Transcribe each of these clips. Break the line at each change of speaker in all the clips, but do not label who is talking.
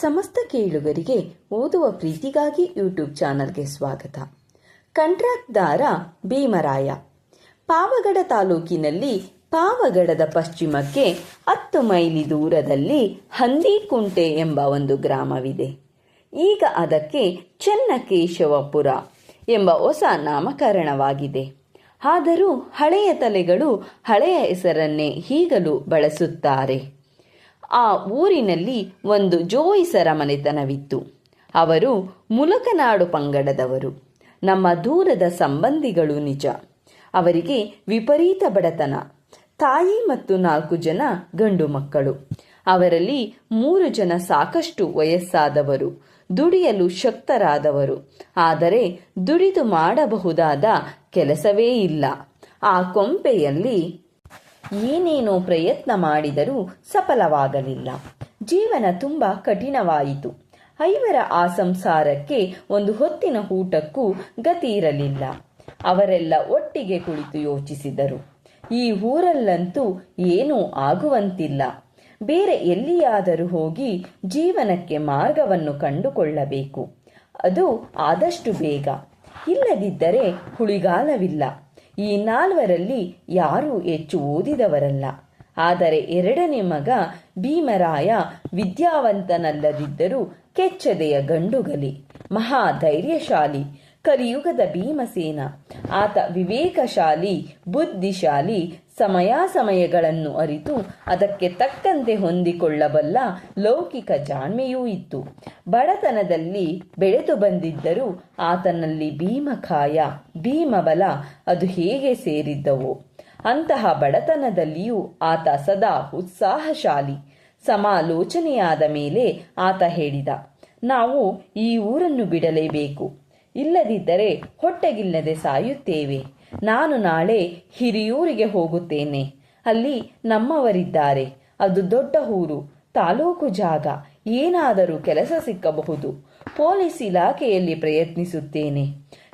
ಸಮಸ್ತ ಕೇಳುಗರಿಗೆ ಓದುವ ಪ್ರೀತಿಗಾಗಿ ಯೂಟ್ಯೂಬ್ ಚಾನಲ್ಗೆ ಸ್ವಾಗತ. ಕಂಟ್ರಾಕ್ಟ್ದಾರ ಭೀಮರಾಯ. ಪಾವಗಡ ತಾಲೂಕಿನಲ್ಲಿ ಪಾವಗಡದ ಪಶ್ಚಿಮಕ್ಕೆ ಹತ್ತು ಮೈಲಿ ದೂರದಲ್ಲಿ ಹಂದಿಕುಂಟೆ ಎಂಬ ಒಂದು ಗ್ರಾಮವಿದೆ. ಈಗ ಅದಕ್ಕೆ ಚೆನ್ನಕೇಶವಪುರ ಎಂಬ ಹೊಸ ನಾಮಕರಣವಾಗಿದೆ. ಆದರೂ ಹಳೆಯ ತಲೆಗಳು ಹಳೆಯ ಹೆಸರನ್ನೇ ಈಗಲೂ ಬಳಸುತ್ತಾರೆ. ಆ ಊರಿನಲ್ಲಿ ಒಂದು ಜೋಯಿಸರ ಮನೆತನವಿತ್ತು. ಅವರು ಮುಲಕನಾಡು ಪಂಗಡದವರು. ನಮ್ಮ ದೂರದ ಸಂಬಂಧಿಗಳು ನಿಜ. ಅವರಿಗೆ ವಿಪರೀತ ಬಡತನ. ತಾಯಿ ಮತ್ತು ನಾಲ್ಕು ಜನ ಗಂಡು ಮಕ್ಕಳು. ಅವರಲ್ಲಿ ಮೂರು ಜನ ಸಾಕಷ್ಟು ವಯಸ್ಸಾದವರು. ದುಡಿಯಲು ಶಕ್ತರಾದವರು. ಆದರೆ ದುಡಿದು ಮಾಡಬಹುದಾದ ಕೆಲಸವೇ ಇಲ್ಲ. ಆ ಕೊಂಪೆಯಲ್ಲಿ ಏನೇನೋ ಪ್ರಯತ್ನ ಮಾಡಿದರೂ ಸಫಲವಾಗಲಿಲ್ಲ. ಜೀವನ ತುಂಬ ಕಠಿಣವಾಯಿತು. ಐವರ ಆ ಸಂಸಾರಕ್ಕೆ ಒಂದು ಹೊತ್ತಿನ ಊಟಕ್ಕೂ ಗತಿ ಇರಲಿಲ್ಲ. ಅವರೆಲ್ಲ ಒಟ್ಟಿಗೆ ಕುಳಿತು ಯೋಚಿಸಿದರು. ಈ ಊರಲ್ಲಂತೂ ಏನೂ ಆಗುವಂತಿಲ್ಲ. ಬೇರೆ ಎಲ್ಲಿಯಾದರೂ ಹೋಗಿ ಜೀವನಕ್ಕೆ ಮಾರ್ಗವನ್ನು ಕಂಡುಕೊಳ್ಳಬೇಕು. ಅದು ಆದಷ್ಟು ಬೇಗ. ಇಲ್ಲದಿದ್ದರೆ ಹುಳಿಗಾಲವಿಲ್ಲ. ಈ ನಾಲ್ವರಲ್ಲಿ ಯಾರೂ ಹೆಚ್ಚು ಓದಿದವರಲ್ಲ. ಆದರೆ ಎರಡನೇ ಮಗ ಭೀಮರಾಯ ವಿದ್ಯಾವಂತನಲ್ಲದಿದ್ದರೂ ಕೆಚ್ಚದೆಯ ಗಂಡುಗಲಿ ಮಹಾ ಧೈರ್ಯಶಾಲಿ ಕಲಿಯುಗದ ಭೀಮಸೇನ. ಆತ ವಿವೇಕಶಾಲಿ, ಬುದ್ಧಿಶಾಲಿ ಸಮಯ ಸಮಯಗಳನ್ನು ಅರಿತು ಅದಕ್ಕೆ ತಕ್ಕಂತೆ ಹೊಂದಿಕೊಳ್ಳಬಲ್ಲ ಲೌಕಿಕ ಜಾಣ್ಮೆಯೂ ಇತ್ತು. ಬಡತನದಲ್ಲಿ ಬೆಳೆದು ಬಂದಿದ್ದರೂ ಆತನಲ್ಲಿ ಭೀಮಕಾಯ ಭೀಮಬಲ ಅದು ಹೇಗೆ ಸೇರಿದ್ದವು? ಅಂತಹ ಬಡತನದಲ್ಲಿಯೂ ಆತ ಸದಾ ಉತ್ಸಾಹಶಾಲಿ, ಸಮಾಲೋಚನೆಯಾದ ಮೇಲೆ ಆತ ಹೇಳಿದ, ನಾವು ಈ ಊರನ್ನು ಬಿಡಲೇಬೇಕು. ಇಲ್ಲದಿದ್ದರೆ ಹೊಟ್ಟೆಗಿಲ್ಲದೆ ಸಾಯುತ್ತೇವೆ. ನಾನು ನಾಳೆ ಹಿರಿಯೂರಿಗೆ ಹೋಗುತ್ತೇನೆ. ಅಲ್ಲಿ ನಮ್ಮವರಿದ್ದಾರೆ. ಅದು ದೊಡ್ಡ ಊರು, ತಾಲೂಕು ಜಾಗ. ಏನಾದರೂ ಕೆಲಸ ಸಿಕ್ಕಬಹುದು. ಪೊಲೀಸ್ ಇಲಾಖೆಯಲ್ಲಿ ಪ್ರಯತ್ನಿಸುತ್ತೇನೆ.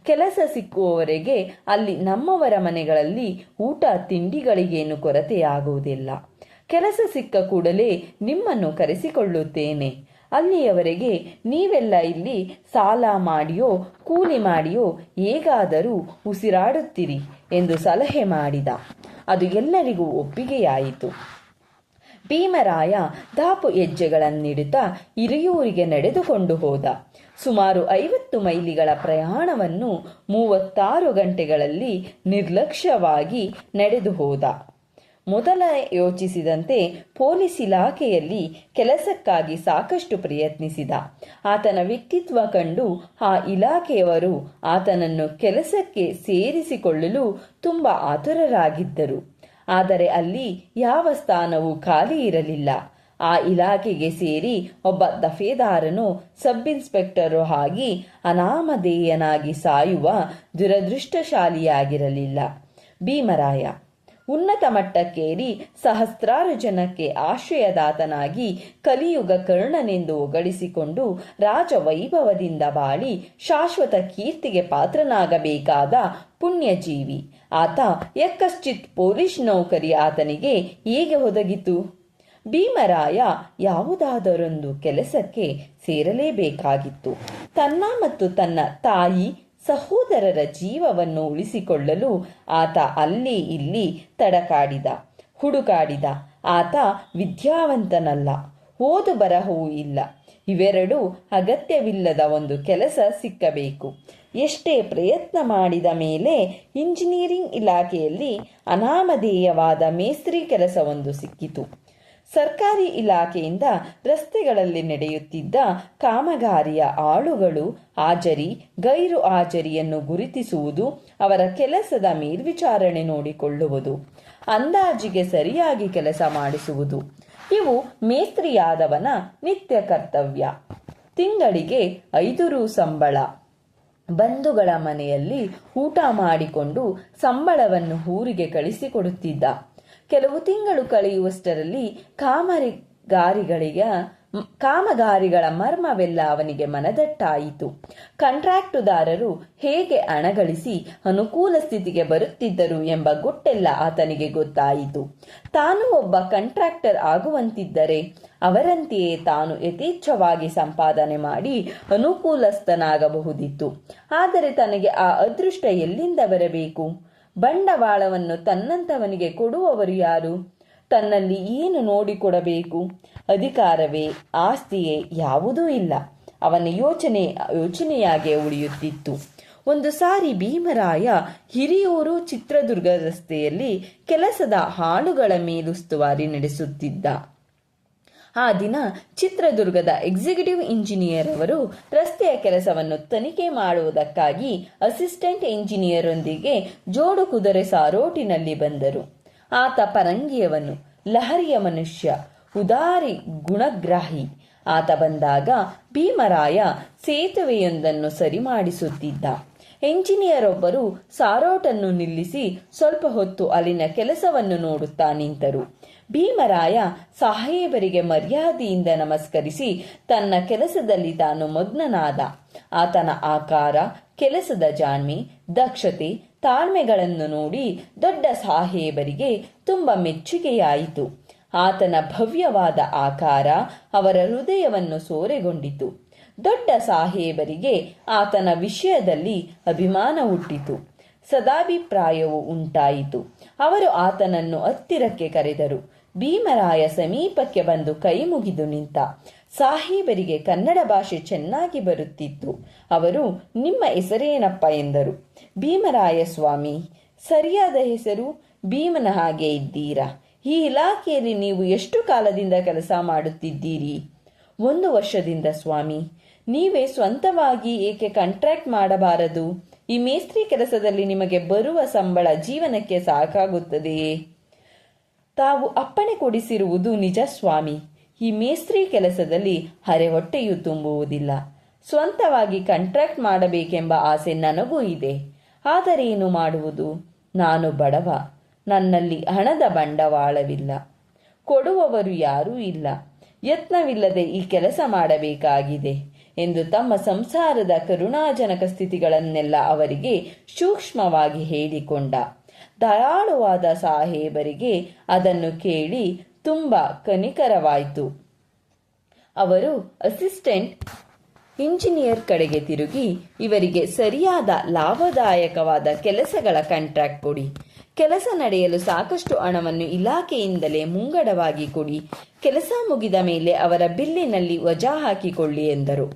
ಕೆಲಸ ಸಿಕ್ಕುವವರೆಗೆ ಅಲ್ಲಿ ನಮ್ಮವರ ಮನೆಗಳಲ್ಲಿ ಊಟ, ತಿಂಡಿಗಳಿಗೇನು ಕೊರತೆಯಾಗುವುದಿಲ್ಲ. ಕೆಲಸ ಸಿಕ್ಕ ಕೂಡಲೇ ನಿಮ್ಮನ್ನು ಕರೆಸಿಕೊಳ್ಳುತ್ತೇನೆ. ಅಲ್ಲಿಯವರೆಗೆ ನೀವೆಲ್ಲ ಇಲ್ಲಿ ಸಾಲ ಮಾಡಿಯೋ, ಕೂಲಿ ಮಾಡಿಯೋ ಹೇಗಾದರೂ ಉಸಿರಾಡುತ್ತೀರಿ ಎಂದು ಸಲಹೆ ಮಾಡಿದ. ಅದು ಎಲ್ಲರಿಗೂ ಒಪ್ಪಿಗೆಯಾಯಿತು. ಭೀಮರಾಯ ದಾಪು ಹೆಜ್ಜೆಗಳನ್ನಿಡುತ್ತಾ ಹಿರಿಯೂರಿಗೆ ನಡೆದುಕೊಂಡು ಹೋದ. ಸುಮಾರು ಐವತ್ತು ಮೈಲಿಗಳ ಪ್ರಯಾಣವನ್ನು ಮೂವತ್ತಾರು ಗಂಟೆಗಳಲ್ಲಿ ನಿರ್ಲಕ್ಷ್ಯವಾಗಿ ನಡೆದು ಹೋದ. ಮೊದಲ ಯೋಚಿಸಿದಂತೆ ಪೊಲೀಸ್ ಇಲಾಖೆಯಲ್ಲಿ ಕೆಲಸಕ್ಕಾಗಿ ಸಾಕಷ್ಟು ಪ್ರಯತ್ನಿಸಿದ. ಆತನ ವ್ಯಕ್ತಿತ್ವ ಕಂಡು ಆ ಇಲಾಖೆಯವರು ಆತನನ್ನು ಕೆಲಸಕ್ಕೆ ಸೇರಿಸಿಕೊಳ್ಳಲು ತುಂಬ ಆತುರರಾಗಿದ್ದರು. ಆದರೆ ಅಲ್ಲಿ ಯಾವ ಸ್ಥಾನವೂ ಖಾಲಿ ಇರಲಿಲ್ಲ. ಆ ಇಲಾಖೆಗೆ ಸೇರಿ ಒಬ್ಬ ದಫೇದಾರನು ಸಬ್ ಇನ್ಸ್ಪೆಕ್ಟರು ಆಗಿ ಅನಾಮಧೇಯನಾಗಿ ಸಾಯುವ ದುರದೃಷ್ಟಶಾಲಿಯಾಗಿರಲಿಲ್ಲ. ಭೀಮರಾಯ ಉನ್ನತ ಮಟ್ಟಕ್ಕೇರಿ ಸಹಸ್ರಾರು ಜನಕ್ಕೆ ಆಶ್ರಯದಾತನಾಗಿ ಕಲಿಯುಗ ಕರ್ಣನೆಂದು ಒಗಳಿಸಿಕೊಂಡು ರಾಜವೈಭವದಿಂದ ಬಾಳಿ ಶಾಶ್ವತ ಕೀರ್ತಿಗೆ ಪಾತ್ರನಾಗಬೇಕಾದ ಪುಣ್ಯಜೀವಿ. ಆತ ಯಕ್ಕಶ್ಚಿತ್ ಪೊಲೀಸ್ ನೌಕರಿ ಆತನಿಗೆ ಹೇಗೆ ಒದಗಿತು? ಭೀಮರಾಯ ಯಾವುದಾದರೊಂದು ಕೆಲಸಕ್ಕೆ ಸೇರಲೇಬೇಕಾಗಿತ್ತು. ತನ್ನ ಮತ್ತು ತನ್ನ ತಾಯಿ ಸಹೋದರರ ಜೀವವನ್ನು ಉಳಿಸಿಕೊಳ್ಳಲು ಆತ ಅಲ್ಲಿ ಇಲ್ಲಿ ತಡಕಾಡಿದ, ಹುಡುಕಾಡಿದ. ಆತ ವಿದ್ಯಾವಂತನಲ್ಲ ಓದು ಬರಹವೂ ಇಲ್ಲ. ಇವೆರಡೂ ಅಗತ್ಯವಿಲ್ಲದ ಒಂದು ಕೆಲಸ ಸಿಕ್ಕಬೇಕು. ಎಷ್ಟೇ ಪ್ರಯತ್ನ ಮಾಡಿದ ಮೇಲೆ ಇಂಜಿನಿಯರಿಂಗ್ ಇಲಾಖೆಯಲ್ಲಿ ಅನಾಮಧೇಯವಾದ ಮೇಸ್ತ್ರಿ ಕೆಲಸವೊಂದು ಸಿಕ್ಕಿತು. ಸರ್ಕಾರಿ ಇಲಾಖೆಯಿಂದ ರಸ್ತೆಗಳಲ್ಲಿ ನಡೆಯುತ್ತಿದ್ದ ಕಾಮಗಾರಿಯ ಆಳುಗಳು ಹಾಜರಿ, ಗೈರು ಹಾಜರಿಯನ್ನು ಗುರುತಿಸುವುದು, ಅವರ ಕೆಲಸದ ಮೇಲ್ವಿಚಾರಣೆ ನೋಡಿಕೊಳ್ಳುವುದು, ಅಂದಾಜಿಗೆ ಸರಿಯಾಗಿ ಕೆಲಸ ಮಾಡಿಸುವುದು. ಇವು ಮೇಸ್ತ್ರಿಯಾದವನ ನಿತ್ಯ ಕರ್ತವ್ಯ. ತಿಂಗಳಿಗೆ ಐದು ರು ಸಂಬಳ. ಬಂಧುಗಳ ಮನೆಯಲ್ಲಿ ಊಟ ಮಾಡಿಕೊಂಡು ಸಂಬಳವನ್ನು ಊರಿಗೆ ಕಳಿಸಿಕೊಡುತ್ತಿದ್ದ ಕೆಲವು ತಿಂಗಳು ಕಳೆಯುವಷ್ಟರಲ್ಲಿ ಕಾಮರಿಗಾರಿಗಳಿಗ, ಕಾಮಗಾರಿಗಳ ಮರ್ಮವೆಲ್ಲ ಅವನಿಗೆ ಮನದಟ್ಟಾಯಿತು. ಕಂಟ್ರಾಕ್ಟುದಾರರು ಹೇಗೆ ಹಣಗಳಿಸಿ ಅನುಕೂಲ ಸ್ಥಿತಿಗೆ ಬರುತ್ತಿದ್ದರು ಎಂಬ ಗುಟ್ಟೆಲ್ಲ ಆತನಿಗೆ ಗೊತ್ತಾಯಿತು. ತಾನು ಒಬ್ಬ ಕಂಟ್ರಾಕ್ಟರ್ ಆಗುವಂತಿದ್ದರೆ ಅವರಂತೆಯೇ ತಾನು ಯಥೇಚ್ಛವಾಗಿ ಸಂಪಾದನೆ ಮಾಡಿ ಅನುಕೂಲಸ್ಥನಾಗಬಹುದಿತ್ತು. ಆದರೆ ತನಗೆ ಆ ಅದೃಷ್ಟ ಎಲ್ಲಿಂದ ಬರಬೇಕು? ಬಂಡವಾಳವನ್ನು ತನ್ನಂತವನಿಗೆ ಕೊಡುವವರು ಯಾರು? ತನ್ನಲ್ಲಿ ಏನು ನೋಡಿಕೊಡಬೇಕು? ಅಧಿಕಾರವೇ, ಆಸ್ತಿಯೇ ಯಾವುದೂ ಇಲ್ಲ. ಅವನ ಯೋಚನೆ, ಯೋಚನೆಯಾಗೆ ಉಳಿಯುತ್ತಿತ್ತು. ಒಂದು ಸಾರಿ ಭೀಮರಾಯ ಹಿರಿಯೂರು ಚಿತ್ರದುರ್ಗ ರಸ್ತೆಯಲ್ಲಿ ಕೆಲಸದ ಹಾಳುಗಳ ಮೇಲುಸ್ತುವಾರಿ ನಡೆಸುತ್ತಿದ್ದ. ಆ ದಿನ ಚಿತ್ರದುರ್ಗದ ಎಕ್ಸಿಕ್ಯೂಟಿವ್ ಇಂಜಿನಿಯರ್ ಅವರು ರಸ್ತೆಯ ಕೆಲಸವನ್ನು ತನಿಖೆ ಮಾಡುವುದಕ್ಕಾಗಿ ಅಸಿಸ್ಟೆಂಟ್ ಇಂಜಿನಿಯರೊಂದಿಗೆ ಜೋಡು ಕುದುರೆ ಸಾರೋಟಿನಲ್ಲಿ ಬಂದರು. ಆತ ಪರಂಗಿಯವನು, ಲಹರಿಯ ಮನುಷ್ಯ, ಉದಾರಿ ಗುಣಗ್ರಾಹಿ. ಆತ ಬಂದಾಗ ಭೀಮರಾಯ ಸೇತುವೆಯೊಂದನ್ನು ಸರಿ ಮಾಡಿಸುತ್ತಿದ್ದ ಎಂಜಿನಿಯರ್ ಒಬ್ಬರು ಸಾರೋಟನ್ನು ನಿಲ್ಲಿಸಿ ಸ್ವಲ್ಪ ಹೊತ್ತು ಅಲ್ಲಿನ ಕೆಲಸವನ್ನು ನೋಡುತ್ತಾ ನಿಂತರು. ಭೀಮರಾಯ ಸಾಹೇಬರಿಗೆ ಮರ್ಯಾದೆಯಿಂದ ನಮಸ್ಕರಿಸಿ ತನ್ನ ಕೆಲಸದಲ್ಲಿ ತಾನು ಮಗ್ನನಾದ. ಆತನ ಆಕಾರ, ಕೆಲಸದ ಜಾಣ್ಮೆ, ದಕ್ಷತೆ, ತಾಳ್ಮೆಗಳನ್ನು ನೋಡಿ ದೊಡ್ಡ ಸಾಹೇಬರಿಗೆ ತುಂಬ ಮೆಚ್ಚುಗೆಯಾಯಿತು. ಆತನ ಭವ್ಯವಾದ ಆಕಾರ ಅವರ ಹೃದಯವನ್ನು ಸೋರೆಗೊಂಡಿತು. ದೊಡ್ಡ ಸಾಹೇಬರಿಗೆ ಆತನ ವಿಷಯದಲ್ಲಿ ಅಭಿಮಾನ ಹುಟ್ಟಿತು. ಸದಾಭಿಪ್ರಾಯವು ಉಂಟಾಯಿತು. ಅವರು ಆತನನ್ನು ಹತ್ತಿರಕ್ಕೆ ಕರೆದರು. ಭೀಮರಾಯ ಸಮೀಪಕ್ಕೆ ಬಂದು ಕೈ ಮುಗಿದು ನಿಂತ. ಸಾಹೇಬರಿಗೆ ಕನ್ನಡ ಭಾಷೆ ಚೆನ್ನಾಗಿ ಬರುತ್ತಿತ್ತು. ಅವರು, ನಿಮ್ಮ ಹೆಸರೇನಪ್ಪ? ಎಂದರು. ಭೀಮರಾಯ ಸ್ವಾಮಿ, ಸರಿಯಾದ ಹೆಸರು? ಭೀಮನ ಹಾಗೆ ಇದ್ದೀರಾ? ಈ ಇಲಾಖೆಯಲ್ಲಿ ನೀವು ಎಷ್ಟು ಕಾಲದಿಂದ ಕೆಲಸ ಮಾಡುತ್ತಿದ್ದೀರಿ? ಒಂದು ವರ್ಷದಿಂದ ಸ್ವಾಮಿ. ನೀವೇ ಸ್ವಂತವಾಗಿ ಏಕೆ ಕಾಂಟ್ರಾಕ್ಟ್ ಮಾಡಬಾರದು? ಈ ಮೇಸ್ತ್ರಿ ಕೆಲಸದಲ್ಲಿ ನಿಮಗೆ ಬರುವ ಸಂಬಳ ಜೀವನಕ್ಕೆ ಸಾಕಾಗುತ್ತದೆಯೇ ತಾವು ಅಪ್ಪಣೆ ಕೊಡಿಸಿರುವುದು ನಿಜ ಸ್ವಾಮಿ. ಈ ಮೇಸ್ತ್ರಿ ಕೆಲಸದಲ್ಲಿ ಹರೆ ಹೊಟ್ಟೆಯು ತುಂಬುವುದಿಲ್ಲ. ಸ್ವಂತವಾಗಿ ಕಾಂಟ್ರಾಕ್ಟ್ ಮಾಡಬೇಕೆಂಬ ಆಸೆ ನನಗೂ ಇದೆ. ಆದರೆ ಏನು ಮಾಡುವುದು? ನಾನು ಬಡವ. ನನ್ನಲ್ಲಿ ಹಣದ ಬಂಡವಾಳವಿಲ್ಲ. ಕೊಡುವವರು ಯಾರೂ ಇಲ್ಲ. ಯತ್ನವಿಲ್ಲದೆ ಈ ಕೆಲಸ ಮಾಡಬೇಕಾಗಿದೆ. ಎಂದು ತಮ್ಮ ಸಂಸಾರದ ಕರುಣಾಜನಕ ಸ್ಥಿತಿಗಳನ್ನೆಲ್ಲ ಅವರಿಗೆ ಸೂಕ್ಷ್ಮವಾಗಿ ಹೇಳಿಕೊಂಡ. ದಯಾಳುವಾದ ಸಾಹೇಬರಿಗೆ ಅದನ್ನು ಕೇಳಿ ತುಂಬ ಕನಿಕರವಾಯಿತು. ಅವರು ಅಸಿಸ್ಟೆಂಟ್ ಇಂಜಿನಿಯರ್ ಕಡೆಗೆ ತಿರುಗಿ, ಇವರಿಗೆ ಸರಿಯಾದ ಲಾಭದಾಯಕವಾದ ಕೆಲಸಗಳ ಕಾಂಟ್ರಾಕ್ಟ್ ಕೊಡಿ. ಕೆಲಸ ನಡೆಯಲು ಸಾಕಷ್ಟು ಹಣವನ್ನು ಇಲಾಖೆಯಿಂದಲೇ ಮುಂಗಡವಾಗಿ ಕೊಡಿ. ಕೆಲಸ ಮುಗಿದ ಮೇಲೆ ಅವರ ಬಿಲ್ಲಿನಲ್ಲಿ ವಜಾ ಹಾಕಿಕೊಳ್ಳಿ ಎಂದರು.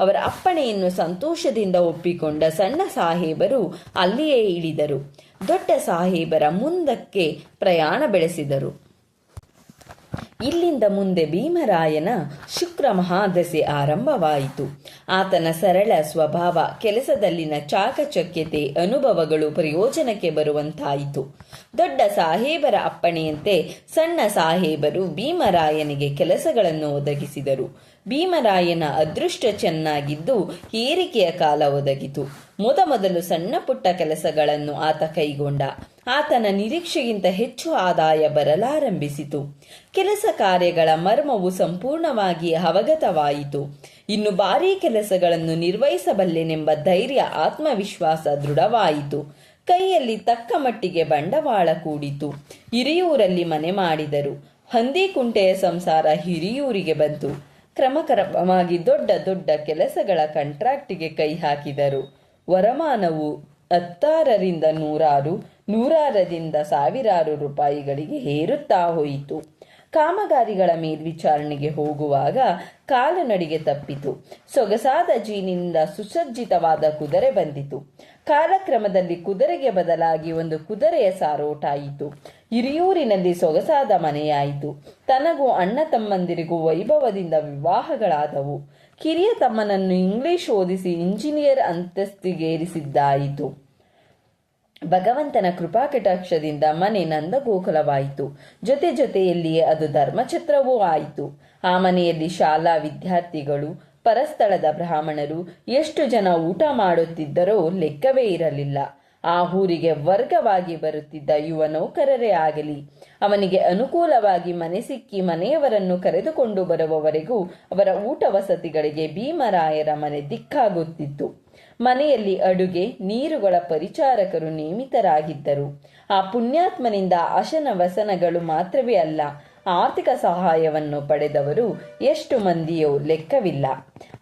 ಅವರ ಅಪ್ಪಣೆಯನ್ನು ಸಂತೋಷದಿಂದ ಒಪ್ಪಿಕೊಂಡ ಸಣ್ಣ ಸಾಹೇಬರು ಅಲ್ಲಿಯೇ ಇಳಿದರು. ದೊಡ್ಡ ಸಾಹೇಬರ ಮುಂದಕ್ಕೆ ಪ್ರಯಾಣ ಬೆಳೆಸಿದರು. ಇಲ್ಲಿಂದ ಮುಂದೆ ಭೀಮರಾಯನ ಶುಕ್ರ ಮಹಾದಸೆ ಆರಂಭವಾಯಿತು. ಆತನ ಸರಳ ಸ್ವಭಾವ, ಕೆಲಸದಲ್ಲಿನ ಚಾಕಚಕ್ಯತೆ, ಅನುಭವಗಳು ಪ್ರಯೋಜನಕ್ಕೆ ಬರುವಂತಾಯಿತು. ದೊಡ್ಡ ಸಾಹೇಬರ ಅಪ್ಪಣೆಯಂತೆ ಸಣ್ಣ ಸಾಹೇಬರು ಭೀಮರಾಯನಿಗೆ ಕೆಲಸಗಳನ್ನು ಒದಗಿಸಿದರು. ಭೀಮರಾಯನ ಅದೃಷ್ಟ ಚೆನ್ನಾಗಿದ್ದು ಏರಿಕೆಯ ಕಾಲ ಒದಗಿತು. ಮೊದಮೊದಲು ಸಣ್ಣ ಪುಟ್ಟ ಕೆಲಸಗಳನ್ನು ಆತ ಕೈಗೊಂಡ. ಆತನ ನಿರೀಕ್ಷೆಗಿಂತ ಹೆಚ್ಚು ಆದಾಯ ಬರಲಾರಂಭಿಸಿತು. ಕೆಲಸ ಕಾರ್ಯಗಳ ಮರ್ಮವು ಸಂಪೂರ್ಣವಾಗಿ ಅವಗತವಾಯಿತು. ಇನ್ನು ಭಾರೀ ಕೆಲಸಗಳನ್ನು ನಿರ್ವಹಿಸಬಲ್ಲೆನೆಂಬ ಧೈರ್ಯ, ಆತ್ಮವಿಶ್ವಾಸ ದೃಢವಾಯಿತು. ಕೈಯಲ್ಲಿ ತಕ್ಕ ಮಟ್ಟಿಗೆ ಬಂಡವಾಳ ಕೂಡಿತು. ಹಿರಿಯೂರಲ್ಲಿ ಮನೆ ಮಾಡಿದರು. ಹಂದಿಕುಂಟೆಯ ಸಂಸಾರ ಹಿರಿಯೂರಿಗೆ ಬಂತು. ಕ್ರಮಕ್ರಮವಾಗಿ ದೊಡ್ಡ ದೊಡ್ಡ ಕೆಲಸಗಳ ಕಂಟ್ರಾಕ್ಟಿಗೆ ಕೈ ಹಾಕಿದರು. ವರಮಾನವು ಹತ್ತಾರರಿಂದ ನೂರಾರು, ನೂರಾರರಿಂದ ಸಾವಿರಾರು ರೂಪಾಯಿಗಳಿಗೆ ಹೇರುತ್ತಾ ಹೋಯಿತು. ಕಾಮಗಾರಿಗಳ ಮೇಲ್ವಿಚಾರಣೆಗೆ ಹೋಗುವಾಗ ಕಾಲುನಡಿಗೆ ತಪ್ಪಿತು. ಸೊಗಸಾದ ಜೀನಿನಿಂದ ಸುಸಜ್ಜಿತವಾದ ಕುದುರೆ ಬಂದಿತು. ಕಾಲಕ್ರಮದಲ್ಲಿ ಕುದುರೆಗೆ ಬದಲಾಗಿ ಒಂದು ಕುದುರೆಯ ಸಾರೋಟಾಯಿತು ಹಿರಿಯೂರಿನಲ್ಲಿ ಸೊಗಸಾದ ಮನೆಯಾಯಿತು. ತನಗೂ ಅಣ್ಣ ತಮ್ಮಂದಿರಿಗೂ ವೈಭವದಿಂದ ವಿವಾಹಗಳಾದವು. ಕಿರಿಯ ತಮ್ಮನನ್ನು ಇಂಗ್ಲಿಷ್ ಓದಿಸಿ ಇಂಜಿನಿಯರ್ ಅಂತಸ್ತಿಗೇರಿಸಿದ್ದಾಯಿತು. ಭಗವಂತನ ಕೃಪಾಕಟಾಕ್ಷದಿಂದ ಮನೆ ನಂದಗೋಕುಲವಾಯಿತು. ಜೊತೆ ಜೊತೆಯಲ್ಲಿಯೇ ಅದು ಧರ್ಮಛತ್ರವೂ ಆಯಿತು. ಆ ಮನೆಯಲ್ಲಿ ಶಾಲಾ ವಿದ್ಯಾರ್ಥಿಗಳು, ಪರಸ್ಥಳದ ಬ್ರಾಹ್ಮಣರು, ಎಷ್ಟು ಜನ ಊಟ ಮಾಡುತ್ತಿದ್ದರೋ ಲೆಕ್ಕವೇ ಇರಲಿಲ್ಲ. ಆ ಊರಿಗೆ ವರ್ಗವಾಗಿ ಬರುತ್ತಿದ್ದ ಯುವ ನೌಕರರೇ ಆಗಲಿ, ಅವನಿಗೆ ಅನುಕೂಲವಾಗಿ ಮನೆ ಸಿಕ್ಕಿ ಮನೆಯವರನ್ನು ಕರೆದುಕೊಂಡು ಬರುವವರೆಗೂ ಅವರ ಊಟ ವಸತಿಗಳಿಗೆ ಭೀಮರಾಯರ ಮನೆ ದಿಕ್ಕಾಗುತ್ತಿತ್ತು. ಮನೆಯಲ್ಲಿ ಅಡುಗೆ, ನೀರುಗಳ ಪರಿಚಾರಕರು ನೇಮಿತರಾಗಿದ್ದರು. ಆ ಪುಣ್ಯಾತ್ಮನಿಂದ ಅಶನ ವಸನಗಳು ಮಾತ್ರವೇ ಅಲ್ಲ, ಆರ್ಥಿಕ ಸಹಾಯವನ್ನು ಪಡೆದವರು ಎಷ್ಟು ಮಂದಿಯೋ ಲೆಕ್ಕವಿಲ್ಲ.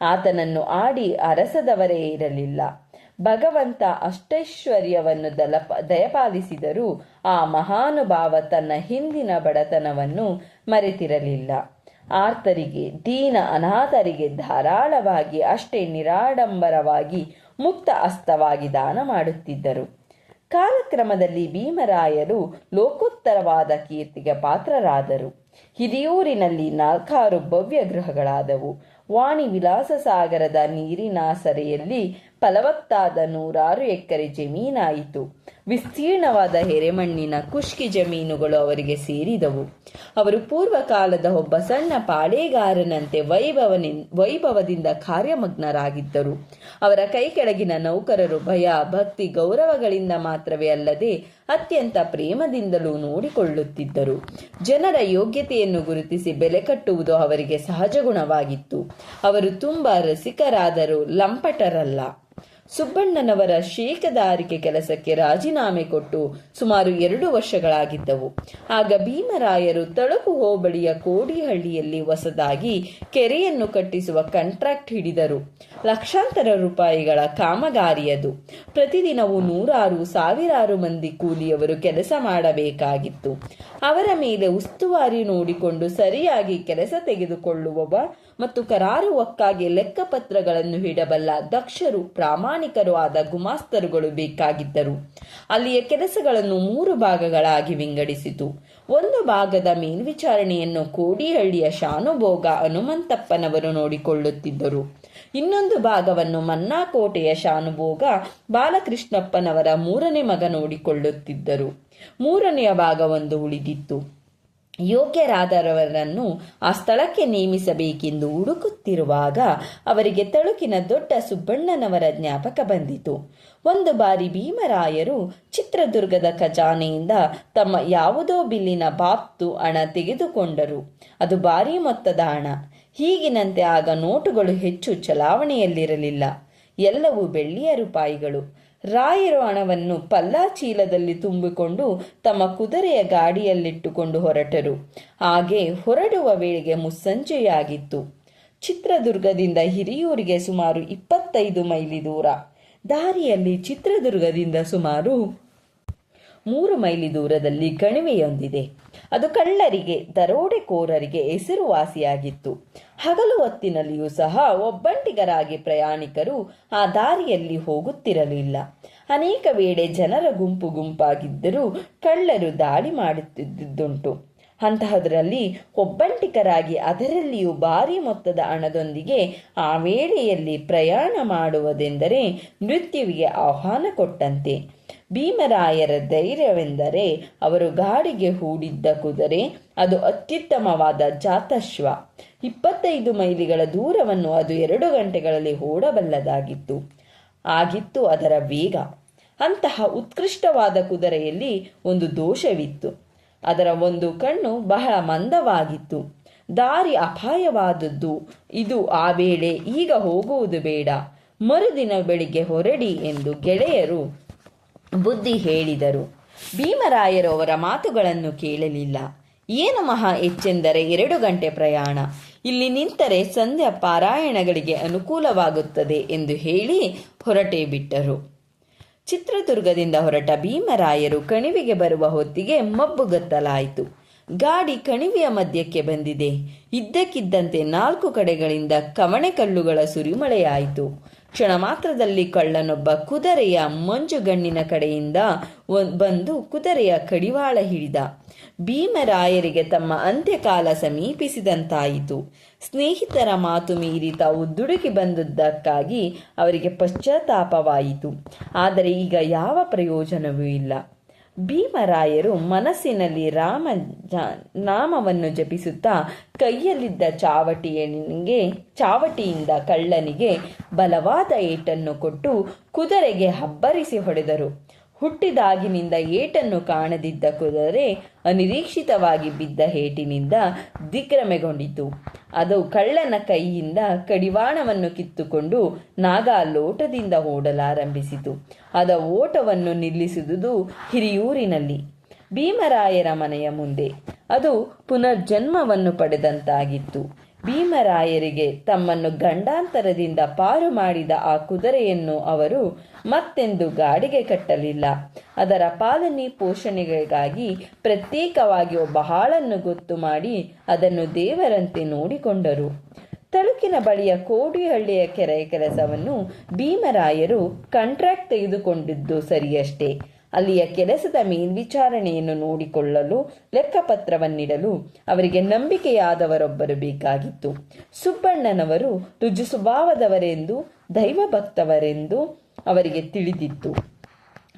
ಆತನನ್ನು ಆಡಿ ಅರಸದವರೇ ಇರಲಿಲ್ಲ. ಭಗವಂತ ಅಷ್ಟೈಶ್ವರ್ಯವನ್ನು ದಲಪ ದಯಪಾಲಿಸಿದರೂ ಆ ಮಹಾನುಭಾವ ತನ್ನ ಹಿಂದಿನ ಬಡತನವನ್ನು ಮರೆತಿರಲಿಲ್ಲ. ಆರ್ತರಿಗೆ, ದೀನ ಅನಾಥರಿಗೆ ಧಾರಾಳವಾಗಿ ಅಷ್ಟೇ ನಿರಾಡಂಬರವಾಗಿ ಮುಕ್ತ ಅಸ್ತವಾಗಿ ದಾನ ಮಾಡುತ್ತಿದ್ದರು. ಕಾಲಕ್ರಮದಲ್ಲಿ ಭೀಮರಾಯರು ಲೋಕೋತ್ತರವಾದ ಕೀರ್ತಿಗೆ ಪಾತ್ರರಾದರು. ಹಿರಿಯೂರಿನಲ್ಲಿ ನಾಲ್ಕಾರು ಭವ್ಯ ಗೃಹಗಳಾದವು. ವಾಣಿ ವಿಲಾಸ ಸಾಗರದ ನೀರಿನ ಸರೆಯಲ್ಲಿ ಫಲವತ್ತಾದ ನೂರಾರು ಎಕರೆ ಜಮೀನಾಯಿತು ವಿಸ್ತೀರ್ಣವಾದ ಹೆರೆಮಣ್ಣಿನ ಕುಷ್ಕಿ ಜಮೀನುಗಳು ಅವರಿಗೆ ಸೇರಿದವು. ಅವರು ಪೂರ್ವಕಾಲದ ಒಬ್ಬ ಸಣ್ಣ ಪಾಳೇಗಾರನಂತೆ ವೈಭವನಿ, ವೈಭವದಿಂದ ಕಾರ್ಯಮಗ್ನರಾಗಿದ್ದರು. ಅವರ ಕೈ ಕೆಳಗಿನ ನೌಕರರು ಭಯ, ಭಕ್ತಿ, ಗೌರವಗಳಿಂದ ಮಾತ್ರವೇ ಅಲ್ಲದೆ ಅತ್ಯಂತ ಪ್ರೇಮದಿಂದಲೂ ನೋಡಿಕೊಳ್ಳುತ್ತಿದ್ದರು. ಜನರ ಯೋಗ್ಯತೆಯನ್ನು ಗುರುತಿಸಿ ಬೆಲೆ ಕಟ್ಟುವುದು ಅವರಿಗೆ ಸಹಜ ಗುಣವಾಗಿತ್ತು. ಅವರು ತುಂಬಾ ರಸಿಕರಾದರೂ ಲಂಪಟರಲ್ಲ. ಸುಬ್ಬಣ್ಣನವರ ಶೇಕದಾರಿಕೆ ಕೆಲಸಕ್ಕೆ ರಾಜೀನಾಮೆ ಕೊಟ್ಟು ಸುಮಾರು ಎರಡು ವರ್ಷಗಳಾಗಿದ್ದವು. ಆಗ ಭೀಮರಾಯರು ತಳುಕು ಹೋಬಳಿಯ ಕೋಡಿಹಳ್ಳಿಯಲ್ಲಿ ಹೊಸದಾಗಿ ಕೆರೆಯನ್ನು ಕಟ್ಟಿಸುವ ಕಾಂಟ್ರಾಕ್ಟ್ ಹಿಡಿದರು. ಲಕ್ಷಾಂತರ ರೂಪಾಯಿಗಳ ಕಾಮಗಾರಿಯದು. ಪ್ರತಿದಿನವೂ ನೂರಾರು, ಸಾವಿರಾರು ಮಂದಿ ಕೂಲಿಯವರು ಕೆಲಸ ಮಾಡಬೇಕಾಗಿತ್ತು. ಅವರ ಮೇಲೆ ಉಸ್ತುವಾರಿ ನೋಡಿಕೊಂಡು ಸರಿಯಾಗಿ ಕೆಲಸ ತೆಗೆದುಕೊಳ್ಳುವವ ಮತ್ತು ಕರಾರುವಕ್ಕಾಗಿ ಲೆಕ್ಕಪತ್ರಗಳನ್ನು ಹಿಡಬಲ್ಲ ದಕ್ಷರು, ಪ್ರಾಮಾಣಿಕರು ಆದ ಗುಮಾಸ್ತರುಗಳು ಬೇಕಾಗಿದ್ದರು. ಅಲ್ಲಿಯ ಕೆಲಸಗಳನ್ನು ಮೂರು ಭಾಗಗಳಾಗಿ ವಿಂಗಡಿಸಿತು. ಒಂದು ಭಾಗದ ಮೇಲ್ವಿಚಾರಣೆಯನ್ನು ಕೋಡಿಹಳ್ಳಿಯ ಶಾನುಭೋಗ ಹನುಮಂತಪ್ಪನವರು ನೋಡಿಕೊಳ್ಳುತ್ತಿದ್ದರು. ಇನ್ನೊಂದು ಭಾಗವನ್ನು ಮನ್ನಾಕೋಟೆಯ ಶಾನುಭೋಗ ಬಾಲಕೃಷ್ಣಪ್ಪನವರ ಮೂರನೇ ಮಗ ನೋಡಿಕೊಳ್ಳುತ್ತಿದ್ದರು. ಮೂರನೆಯ ಭಾಗವೊಂದು ಉಳಿದಿತ್ತು. ಯೋಗ್ಯರಾದವರನ್ನು ಆ ಸ್ಥಳಕ್ಕೆ ನೇಮಿಸಬೇಕೆಂದು ಹುಡುಕುತ್ತಿರುವಾಗ ಅವರಿಗೆ ತಳುಕಿನ ದೊಡ್ಡ ಸುಬ್ಬಣ್ಣನವರ ಜ್ಞಾಪಕ ಬಂದಿತು. ಒಂದು ಬಾರಿ ಭೀಮರಾಯರು ಚಿತ್ರದುರ್ಗದ ಖಜಾನೆಯಿಂದ ತಮ್ಮ ಯಾವುದೋ ಬಿಲ್ಲಿನ ಬಾಪ್ತು ಹಣ ತೆಗೆದುಕೊಂಡರು. ಅದು ಭಾರೀ ಮೊತ್ತದ ಹಣ. ಹೀಗಿನಂತೆ ಆಗ ನೋಟುಗಳು ಹೆಚ್ಚು ಚಲಾವಣೆಯಲ್ಲಿರಲಿಲ್ಲ. ಎಲ್ಲವೂ ಬೆಳ್ಳಿಯ ರೂಪಾಯಿಗಳು. ರಾಯರು ಹಣವನ್ನು ಪಲ್ಲಾ ಚೀಲದಲ್ಲಿ ತುಂಬಿಕೊಂಡು ತಮ್ಮ ಕುದುರೆಯ ಗಾಡಿಯಲ್ಲಿಟ್ಟುಕೊಂಡು ಹೊರಟರು. ಹಾಗೆ ಹೊರಡುವ ವೇಳೆಗೆ ಮುಸ್ಸಂಜೆಯಾಗಿತ್ತು. ಚಿತ್ರದುರ್ಗದಿಂದ ಹಿರಿಯೂರಿಗೆ ಸುಮಾರು ಇಪ್ಪತ್ತೈದು ಮೈಲಿ ದೂರ. ದಾರಿಯಲ್ಲಿ ಚಿತ್ರದುರ್ಗದಿಂದ ಸುಮಾರು ಮೂರು ಮೈಲಿ ದೂರದಲ್ಲಿ ಕಣಿವೆಯೊಂದಿದೆ ಅದು ಕಳ್ಳರಿಗೆ, ದರೋಡೆಕೋರರಿಗೆ ಹೆಸರುವಾಸಿಯಾಗಿತ್ತು. ಹಗಲು ಹೊತ್ತಿನಲ್ಲಿಯೂ ಸಹ ಒಬ್ಬಂಟಿಗರಾಗಿ ಪ್ರಯಾಣಿಕರು ಆ ದಾರಿಯಲ್ಲಿ ಹೋಗುತ್ತಿರಲಿಲ್ಲ. ಅನೇಕ ವೇಳೆ ಜನರ ಗುಂಪು ಗುಂಪಾಗಿದ್ದರೂ ಕಳ್ಳರು ದಾಳಿ ಮಾಡುತ್ತಿದ್ದುದುಂಟು. ಅಂತಹದರಲ್ಲಿ ಒಬ್ಬಂಟಿಕರಾಗಿ ಅದರಲ್ಲಿಯೂ ಭಾರಿ ಮೊತ್ತದ ಹಣದೊಂದಿಗೆ ಆ ವೇಳೆಯಲ್ಲಿ ಪ್ರಯಾಣ ಮಾಡುವುದೆಂದರೆ ಮೃತ್ಯುವಿಗೆ ಆಹ್ವಾನ ಕೊಟ್ಟಂತೆ. ಭೀಮರಾಯರ ಧೈರ್ಯವೆಂದರೆ ಅವರು ಗಾಡಿಗೆ ಹೂಡಿದ್ದ ಕುದುರೆ, ಅದು ಅತ್ಯುತ್ತಮವಾದ ಜಾತಶ್ವ. ಇಪ್ಪತ್ತೈದು ಮೈಲಿಗಳ ದೂರವನ್ನು ಅದು ಎರಡು ಗಂಟೆಗಳಲ್ಲಿ ಓಡಬಲ್ಲದಾಗಿತ್ತು. ಆಗಿತ್ತು ಅದರ ವೇಗ. ಅಂತಹ ಉತ್ಕೃಷ್ಟವಾದ ಕುದುರೆಯಲ್ಲಿ ಒಂದು ದೋಷವಿತ್ತು. ಅದರ ಒಂದು ಕಣ್ಣು ಬಹಳ ಮಂದವಾಗಿತ್ತು. ದಾರಿ ಅಪಾಯವಾದದ್ದು. ಇದು ಆ ವೇಳೆ ಈಗ ಹೋಗುವುದು ಬೇಡ. ಮರುದಿನ ಬೆಳಿಗ್ಗೆ ಹೊರಡಿ ಎಂದು ಗೆಳೆಯರು ಬುದ್ಧಿ ಹೇಳಿದರು. ಭೀಮರಾಯರು ಅವರ ಮಾತುಗಳನ್ನು ಕೇಳಲಿಲ್ಲ. ಏನು ಮಹಾ ಹೆಚ್ಚೆಂದರೆ ಎರಡು ಗಂಟೆ ಪ್ರಯಾಣ. ಇಲ್ಲಿ ನಿಂತರೆ ಸಂಧ್ಯಾ ಪಾರಾಯಣಗಳಿಗೆ ಅನುಕೂಲವಾಗುತ್ತದೆ ಎಂದು ಹೇಳಿ ಹೊರಟೇ ಬಿಟ್ಟರು. ಚಿತ್ರದುರ್ಗದಿಂದ ಹೊರಟ ಭೀಮರಾಯರು ಕಣಿವೆಗೆ ಬರುವ ಹೊತ್ತಿಗೆ ಮಬ್ಬುಗತ್ತಲಾಯಿತು ಗಾಡಿ ಕಣಿವೆಯ ಮಧ್ಯಕ್ಕೆ ಬಂದಿದೆ. ಇದ್ದಕ್ಕಿದ್ದಂತೆ ನಾಲ್ಕು ಕಡೆಗಳಿಂದ ಕವಣೆ ಕಲ್ಲುಗಳ ಸುರಿಮಳೆಯಾಯಿತು. ಕ್ಷಣ ಮಾತ್ರದಲ್ಲಿ ಕಳ್ಳನೊಬ್ಬ ಕುದುರೆಯ ಮಂಜುಗಣ್ಣಿನ ಕಡೆಯಿಂದ ಬಂದು ಕುದುರೆಯ ಕಡಿವಾಳ ಹಿಡಿದ. ಭೀಮರಾಯರಿಗೆ ತಮ್ಮ ಅಂತ್ಯಕಾಲ ಸಮೀಪಿಸಿದಂತಾಯಿತು. ಸ್ನೇಹಿತರ ಮಾತು ಮೀರಿ ತಾವು ದುಡುಕಿ ಬಂದದ್ದಕ್ಕಾಗಿ ಅವರಿಗೆ ಪಶ್ಚಾತ್ತಾಪವಾಯಿತು. ಆದರೆ ಈಗ ಯಾವ ಪ್ರಯೋಜನವೂ ಇಲ್ಲ. ಭೀಮರಾಯರು ಮನಸ್ಸಿನಲ್ಲಿ ರಾಮ ನಾಮವನ್ನು ಜಪಿಸುತ್ತಾ ಕೈಯಲ್ಲಿದ್ದ ಚಾವಟಿಯನಿಗೆ ಚಾವಟಿಯಿಂದ ಕಳ್ಳನಿಗೆ ಬಲವಾದ ಏಟನ್ನು ಕೊಟ್ಟು ಕುದುರೆಗೆ ಹಬ್ಬರಿಸಿ ಹೊಡೆದರು. ಹುಟ್ಟಿದಾಗಿನಿಂದ ಏಟನ್ನು ಕಾಣದಿದ್ದ ಕುದುರೆ ಅನಿರೀಕ್ಷಿತವಾಗಿ ಬಿದ್ದ ಏಟಿನಿಂದ ದಿಗ್ರಮೆಗೊಂಡಿತು ಅದು ಕಳ್ಳನ ಕೈಯಿಂದ ಕಡಿವಾಣವನ್ನು ಕಿತ್ತುಕೊಂಡು ನಾಗ ಲೋಟದಿಂದ ಓಡಲಾರಂಭಿಸಿತು. ಅದ ಓಟವನ್ನು ನಿಲ್ಲಿಸಿದುದು ಹಿರಿಯೂರಿನಲ್ಲಿ, ಭೀಮರಾಯರ ಮನೆಯ ಮುಂದೆ. ಅದು ಪುನರ್ಜನ್ಮವನ್ನು ಪಡೆದಂತಾಗಿತ್ತು. ಭೀಮರಾಯರಿಗೆ ತಮ್ಮನ್ನು ಗಂಡಾಂತರದಿಂದ ಪಾರು ಮಾಡಿದ ಆ ಕುದುರೆಯನ್ನು ಅವರು ಮತ್ತೆಂದು ಗಾಡಿಗೆ ಕಟ್ಟಲಿಲ್ಲ. ಅದರ ಪಾಲನೆ ಪೋಷಣೆಗಳಿಗಾಗಿ ಪ್ರತ್ಯೇಕವಾಗಿ ಒಬ್ಬ ಹಾಳನ್ನು ಗೊತ್ತು ಮಾಡಿ ಅದನ್ನು ದೇವರಂತೆ ನೋಡಿಕೊಂಡರು. ತಳುಕಿನ ಬಳಿಯ ಕೋಡಿಹಳ್ಳಿಯ ಕೆರೆಯ ಕೆಲಸವನ್ನು ಭೀಮರಾಯರು ಕಾಂಟ್ರಾಕ್ಟ್ ತೆಗೆದುಕೊಂಡಿದ್ದು ಸರಿಯಷ್ಟೇ. ಅಲ್ಲಿಯ ಕೆಲಸದ ಮೇಲ್ವಿಚಾರಣೆಯನ್ನು ನೋಡಿಕೊಳ್ಳಲು ಲೆಕ್ಕಪತ್ರವನ್ನಿಡಲು ಅವರಿಗೆ ನಂಬಿಕೆಯಾದವರೊಬ್ಬರು ಬೇಕಾಗಿತ್ತು. ಸುಬ್ಬಣ್ಣನವರು ರುಜು ಸ್ವಭಾವದವರೆಂದು, ದೈವಭಕ್ತವರೆಂದು ಅವರಿಗೆ ತಿಳಿದಿತ್ತು.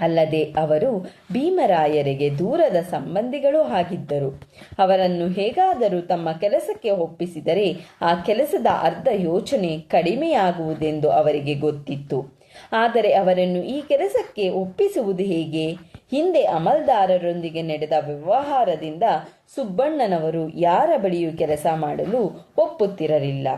ಅಲ್ಲದೆ ಅವರು ಭೀಮರಾಯರಿಗೆ ದೂರದ ಸಂಬಂಧಿಗಳು ಆಗಿದ್ದರು. ಅವರನ್ನು ಹೇಗಾದರೂ ತಮ್ಮ ಕೆಲಸಕ್ಕೆ ಒಪ್ಪಿಸಿದರೆ ಆ ಕೆಲಸದ ಅರ್ಧ ಯೋಚನೆ ಕಡಿಮೆಯಾಗುವುದೆಂದು ಅವರಿಗೆ ಗೊತ್ತಿತ್ತು. ಆದರೆ ಅವರನ್ನು ಈ ಕೆಲಸಕ್ಕೆ ಒಪ್ಪಿಸುವುದು ಹೇಗೆ? ಹಿಂದೆ ಅಮಲ್ದಾರರೊಂದಿಗೆ ನಡೆದ ವ್ಯವಹಾರದಿಂದ ಸುಬ್ಬಣ್ಣನವರು ಯಾರ ಬಳಿಯೂ ಕೆಲಸ ಮಾಡಲು ಒಪ್ಪುತ್ತಿರಲಿಲ್ಲ.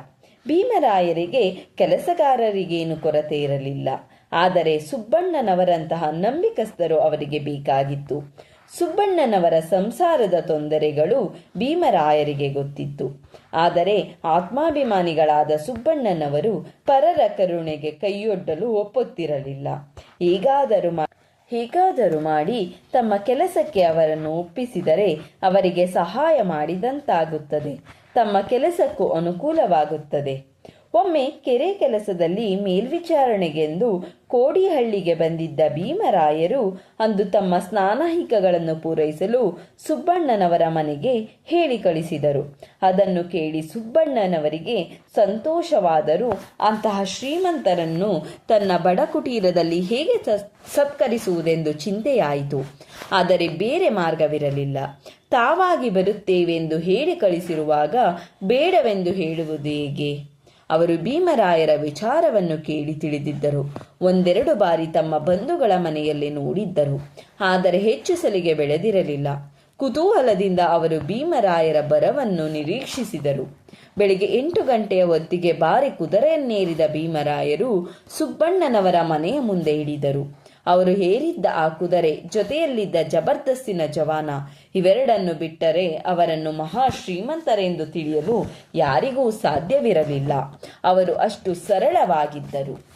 ಭೀಮರಾಯರಿಗೆ ಕೆಲಸಗಾರರಿಗೇನು ಕೊರತೆ ಇರಲಿಲ್ಲ. ಆದರೆ ಸುಬ್ಬಣ್ಣನವರಂತಹ ನಂಬಿಕಸ್ಥರು ಅವರಿಗೆ ಬೇಕಾಗಿತ್ತು. ಸುಬ್ಬಣ್ಣನವರ ಸಂಸಾರದ ತೊಂದರೆಗಳು ಭೀಮರಾಯರಿಗೆ ಗೊತ್ತಿತ್ತು. ಆದರೆ ಆತ್ಮಾಭಿಮಾನಿಗಳಾದ ಸುಬ್ಬಣ್ಣನವರು ಪರರ ಕರುಣೆಗೆ ಕೈಯೊಡ್ಡಲು ಒಪ್ಪುತ್ತಿರಲಿಲ್ಲ. ಹೀಗಾದರೂ ಹೀಗಾದರೂ ಮಾಡಿ ತಮ್ಮ ಕೆಲಸಕ್ಕೆ ಅವರನ್ನು ಒಪ್ಪಿಸಿದರೆ ಅವರಿಗೆ ಸಹಾಯ ಮಾಡಿದಂತಾಗುತ್ತದೆ. ತಮ್ಮ ಕೆಲಸಕ್ಕೂ ಅನುಕೂಲವಾಗುತ್ತದೆ. ಒಮ್ಮೆ ಕೆರೆ ಕೆಲಸದಲ್ಲಿ ಮೇಲ್ವಿಚಾರಣೆಗೆಂದು ಕೋಡಿಹಳ್ಳಿಗೆ ಬಂದಿದ್ದ ಭೀಮರಾಯರು ಅಂದು ತಮ್ಮ ಸ್ನಾನಹಿಕಗಳನ್ನು ಪೂರೈಸಲು ಸುಬ್ಬಣ್ಣನವರ ಮನೆಗೆ ಹೇಳಿ ಕಳಿಸಿದರು. ಅದನ್ನು ಕೇಳಿ ಸುಬ್ಬಣ್ಣನವರಿಗೆ ಸಂತೋಷವಾದರೂ ಅಂತಹ ಶ್ರೀಮಂತರನ್ನು ತನ್ನ ಬಡ ಕುಟೀರದಲ್ಲಿ ಹೇಗೆ ಸತ್ಕರಿಸುವುದೆಂದು ಚಿಂತೆಯಾಯಿತು. ಆದರೆ ಬೇರೆ ಮಾರ್ಗವಿರಲಿಲ್ಲ. ತಾವಾಗಿ ಬರುತ್ತೇವೆಂದು ಹೇಳಿ ಕಳಿಸಿರುವಾಗ ಬೇಡವೆಂದು ಹೇಳುವುದು ಹೇಗೆ? ಅವರು ಭೀಮರಾಯರ ವಿಚಾರವನ್ನು ಕೇಳಿ ತಿಳಿದಿದ್ದರು. ಒಂದೆರಡು ಬಾರಿ ತಮ್ಮ ಬಂಧುಗಳ ಮನೆಯಲ್ಲಿ ನೋಡಿದ್ದರು. ಆದರೆ ಹೆಚ್ಚು ಸಲಿಗೆ ಬೆಳೆದಿರಲಿಲ್ಲ. ಕುತೂಹಲದಿಂದ ಅವರು ಭೀಮರಾಯರ ಬರವನ್ನು ನಿರೀಕ್ಷಿಸಿದರು. ಬೆಳಿಗ್ಗೆ ಎಂಟು ಗಂಟೆಯ ಹೊತ್ತಿಗೆ ಬಾರಿ ಕುದುರೆಯನ್ನೇರಿದ ಭೀಮರಾಯರು ಸುಬ್ಬಣ್ಣನವರ ಮನೆಯ ಮುಂದೆ ಹಿಡಿದರು ಅವರು ಹೇರಿದ್ದ ಆ ಕುದುರೆ ಜೊತೆಯಲ್ಲಿದ್ದ ಜಬರ್ದಸ್ತಿನ ಜವಾನ ಇವೆರಡನ್ನು ಬಿಟ್ಟರೆ ಅವರನ್ನು ಮಹಾ ಶ್ರೀಮಂತರೆಂದು ತಿಳಿಯಲು ಯಾರಿಗೂ ಸಾಧ್ಯವಿರಲಿಲ್ಲ. ಅವರು ಅಷ್ಟು ಸರಳವಾಗಿದ್ದರು.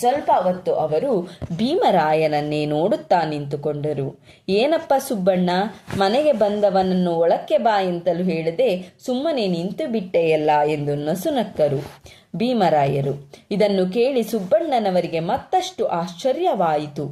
ಸ್ವಲ್ಪ ಹೊತ್ತು ಅವರು ಭೀಮರಾಯನನ್ನೇ ನೋಡುತ್ತಾ ನಿಂತುಕೊಂಡರು. ಏನಪ್ಪ ಸುಬ್ಬಣ್ಣ, ಮನೆಗೆ ಬಂದವನನ್ನು ಒಳಕ್ಕೆ ಬಾ ಎಂತಲೂ ಹೇಳದೆ ಸುಮ್ಮನೆ ನಿಂತು ಬಿಟ್ಟೆಯಲ್ಲ ಎಂದು ನಸುನಕ್ಕರು ಭೀಮರಾಯರು, ಇದನ್ನು ಕೇಳಿ ಸುಬ್ಬಣ್ಣನವರಿಗೆ ಮತ್ತಷ್ಟು ಆಶ್ಚರ್ಯವಾಯಿತು.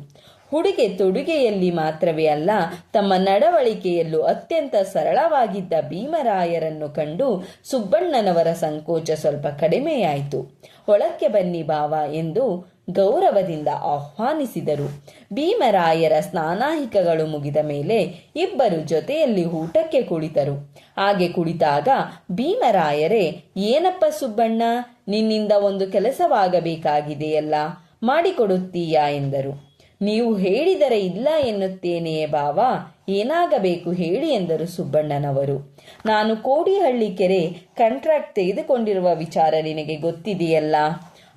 ಹುಡುಗೆ ತೊಡುಗೆಯಲ್ಲಿ ಮಾತ್ರವೇ ಅಲ್ಲ, ತಮ್ಮ ನಡವಳಿಕೆಯಲ್ಲೂ ಅತ್ಯಂತ ಸರಳವಾಗಿದ್ದ ಭೀಮರಾಯರನ್ನು ಕಂಡು ಸುಬ್ಬಣ್ಣನವರ ಸಂಕೋಚ ಸ್ವಲ್ಪ ಕಡಿಮೆಯಾಯಿತು. ಒಳಕ್ಕೆ ಬನ್ನಿ ಬಾವ ಎಂದು ಗೌರವದಿಂದ ಆಹ್ವಾನಿಸಿದರು. ಭೀಮರಾಯರ ಸ್ನಾನಾಹಿಕಗಳು ಮುಗಿದ ಮೇಲೆ ಇಬ್ಬರು ಜೊತೆಯಲ್ಲಿ ಊಟಕ್ಕೆ ಕುಳಿತರು. ಹಾಗೆ ಕುಳಿತಾಗ ಭೀಮರಾಯರೇ, ಏನಪ್ಪ ಸುಬ್ಬಣ್ಣ, ನಿನ್ನಿಂದ ಒಂದು ಕೆಲಸವಾಗಬೇಕಾಗಿದೆಯಲ್ಲ? ಮಾಡಿಕೊಡುತ್ತೀಯಾ? ಎಂದರು. ನೀವು ಹೇಳಿದರೆ ಇಲ್ಲ ಎನ್ನುತ್ತೇನೆಯೇ ಬಾವ, ಏನಾಗಬೇಕು ಹೇಳಿ ಎಂದರು ಸುಬ್ಬಣ್ಣನವರು. ನಾನು ಕೋಡಿಹಳ್ಳಿ ಕೆರೆ ಕಾಂಟ್ರಾಕ್ಟ್ ತೆಗೆದುಕೊಂಡಿರುವ ವಿಚಾರ ನಿನಗೆ ಗೊತ್ತಿದೆಯಲ್ಲ?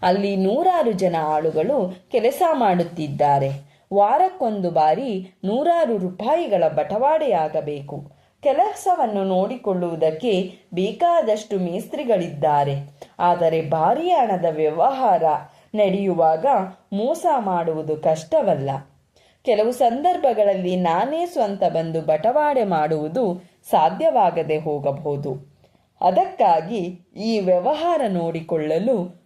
ಅಲ್ಲಿ ನೂರಾರು ಜನ ಆಳುಗಳು ಕೆಲಸ ಮಾಡುತ್ತಿದ್ದಾರೆ. ವಾರಕ್ಕೊಂದು ಬಾರಿ ನೂರಾರು ರೂಪಾಯಿಗಳ ಬಟವಾಡೆಯಾಗಬೇಕು. ಕೆಲಸವನ್ನು ನೋಡಿಕೊಳ್ಳುವುದಕ್ಕೆ ಬೇಕಾದಷ್ಟು ಮೇಸ್ತ್ರಿಗಳಿದ್ದಾರೆ. ಆದರೆ ಭಾರೀ ಹಣದ ವ್ಯವಹಾರ ನಡೆಯುವಾಗ ಮೋಸ ಮಾಡುವುದು ಕಷ್ಟವಲ್ಲ. ಕೆಲವು ಸಂದರ್ಭಗಳಲ್ಲಿ ನಾನೇ ಸ್ವಂತ ಬಂದು ಬಟವಾಡೆ ಮಾಡುವುದು ಸಾಧ್ಯವಾಗದೆ ಹೋಗಬಹುದು. ಅದಕ್ಕಾಗಿ ಈ ವ್ಯವಹಾರ ನೋಡಿಕೊಳ್ಳಲು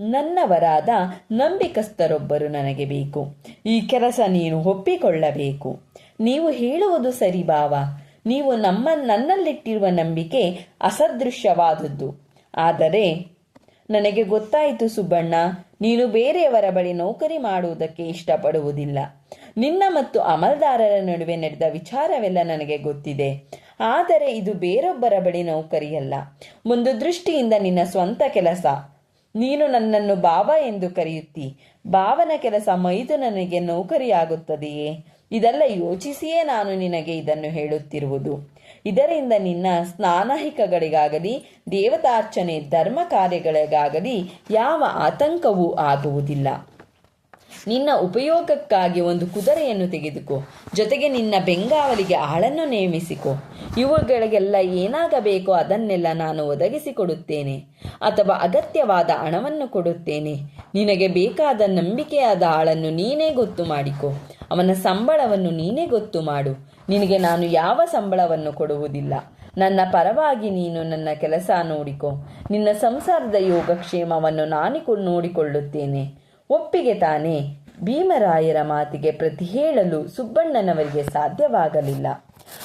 ನನ್ನವರಾದ ನಂಬಿಕಸ್ಥರೊಬ್ಬರು ನನಗೆ ಬೇಕು. ಈ ಕೆಲಸ ನೀನು ಒಪ್ಪಿಕೊಳ್ಳಬೇಕು. ನೀವು ಹೇಳುವುದು ಸರಿ ಬಾವ. ನೀವು ನಮ್ಮ ನನ್ನಲ್ಲಿಟ್ಟಿರುವ ನಂಬಿಕೆ ಅಸದೃಶ್ಯವಾದದ್ದು. ಆದರೆ ನನಗೆ ಗೊತ್ತಾಯಿತು ಸುಬ್ಬಣ್ಣ, ನೀನು ಬೇರೆಯವರ ಬಳಿ ನೌಕರಿ ಮಾಡುವುದಕ್ಕೆ ಇಷ್ಟಪಡುವುದಿಲ್ಲ. ನಿನ್ನ ಮತ್ತು ಅಮಲ್ದಾರರ ನಡುವೆ ನಡೆದ ವಿಚಾರವೆಲ್ಲ ನನಗೆ ಗೊತ್ತಿದೆ. ಆದರೆ ಇದು ಬೇರೊಬ್ಬರ ಬಳಿ ನೌಕರಿಯಲ್ಲ. ಒಂದು ದೃಷ್ಟಿಯಿಂದ ನಿನ್ನ ಸ್ವಂತ ಕೆಲಸ. ನೀನು ನನ್ನನ್ನು ಬಾವ ಎಂದು ಕರೆಯುತ್ತಿ. ಬಾವನ ಕೆಲಸ ಮೈದುನನಿಗೆ ನೌಕರಿಯಾಗುತ್ತದೆಯೇ? ಇದೆಲ್ಲ ಯೋಚಿಸಿಯೇ ನಾನು ನಿನಗೆ ಇದನ್ನು ಹೇಳುತ್ತಿರುವುದು. ಇದರಿಂದ ನಿನ್ನ ಸ್ನಾನಹಿಕಗಳಿಗಾಗಲಿ, ದೇವತಾರ್ಚನೆ ಧರ್ಮ ಕಾರ್ಯಗಳಿಗಾಗಲಿ ಯಾವ ಆತಂಕವೂ ಆಗುವುದಿಲ್ಲ. ನಿನ್ನ ಉಪಯೋಗಕ್ಕಾಗಿ ಒಂದು ಕುದುರೆಯನ್ನು ತೆಗೆದುಕೋ. ಜೊತೆಗೆ ನಿನ್ನ ಬೆಂಗಾವಲಿಗೆ ಆಳನ್ನು ನೇಮಿಸಿಕೊ. ಇವುಗಳಿಗೆಲ್ಲ ಏನಾಗಬೇಕೋ ಅದನ್ನೆಲ್ಲ ನಾನು ಒದಗಿಸಿಕೊಡುತ್ತೇನೆ. ಅಥವಾ ಅಗತ್ಯವಾದ ಹಣವನ್ನು ಕೊಡುತ್ತೇನೆ. ನಿನಗೆ ಬೇಕಾದ ನಂಬಿಕೆಯಾದ ಆಳನ್ನು ನೀನೇ ಗೊತ್ತು ಮಾಡಿಕೊ. ಅವನ ಸಂಬಳವನ್ನು ನೀನೇ ಗೊತ್ತು ಮಾಡು. ನಿನಗೆ ನಾನು ಯಾವ ಸಂಬಳವನ್ನು ಕೊಡುವುದಿಲ್ಲ. ನನ್ನ ಪರವಾಗಿ ನೀನು ನನ್ನ ಕೆಲಸ ನೋಡಿಕೊ. ನಿನ್ನ ಸಂಸಾರದ ಯೋಗಕ್ಷೇಮವನ್ನು ನಾನಿಕೊ ನೋಡಿಕೊಳ್ಳುತ್ತೇನೆ. ಒಪ್ಪಿಗೆ ತಾನೆ ಭೀಮರಾಯರ ಮಾತಿಗೆ ಪ್ರತಿ ಹೇಳಲು ಸುಬ್ಬಣ್ಣನವರಿಗೆ ಸಾಧ್ಯವಾಗಲಿಲ್ಲ.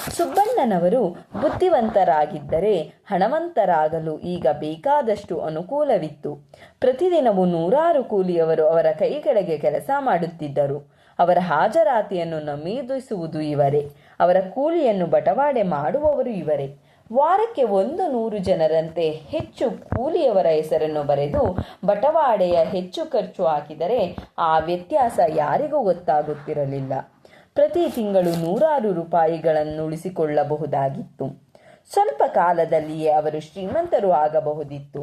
ಸುಬ್ಬಣ್ಣನವರು ಬುದ್ಧಿವಂತರಾಗಿದ್ದರೆ ಹಣವಂತರಾಗಲು ಈಗ ಬೇಕಾದಷ್ಟು ಅನುಕೂಲವಿತ್ತು. ಪ್ರತಿದಿನವೂ ನೂರಾರು ಕೂಲಿಯವರು ಅವರ ಕೈ ಕೆಳಗೆ ಕೆಲಸ ಮಾಡುತ್ತಿದ್ದರು. ಅವರ ಹಾಜರಾತಿಯನ್ನು ನಮೀದಿಸುವುದು ಇವರೇ. ಅವರ ಕೂಲಿಯನ್ನು ಬಟವಾಡೆ ಮಾಡುವವರು ಇವರೇ. ವಾರಕ್ಕೆ ಒಂದು ನೂರು ಜನರಂತೆ ಹೆಚ್ಚು ಕೂಲಿಯವರ ಹೆಸರನ್ನು ಬರೆದು ಬಟವಾಡೆಯ ಹೆಚ್ಚು ಖರ್ಚು ಹಾಕಿದರೆ ಆ ವ್ಯತ್ಯಾಸ ಯಾರಿಗೂ ಗೊತ್ತಾಗುತ್ತಿರಲಿಲ್ಲ. ಪ್ರತಿ ತಿಂಗಳು ನೂರಾರು ರೂಪಾಯಿಗಳನ್ನು ಉಳಿಸಿಕೊಳ್ಳಬಹುದಾಗಿತ್ತು ಸ್ವಲ್ಪ ಕಾಲದಲ್ಲಿಯೇ ಅವರು ಶ್ರೀಮಂತರು ಆಗಬಹುದಿತ್ತು.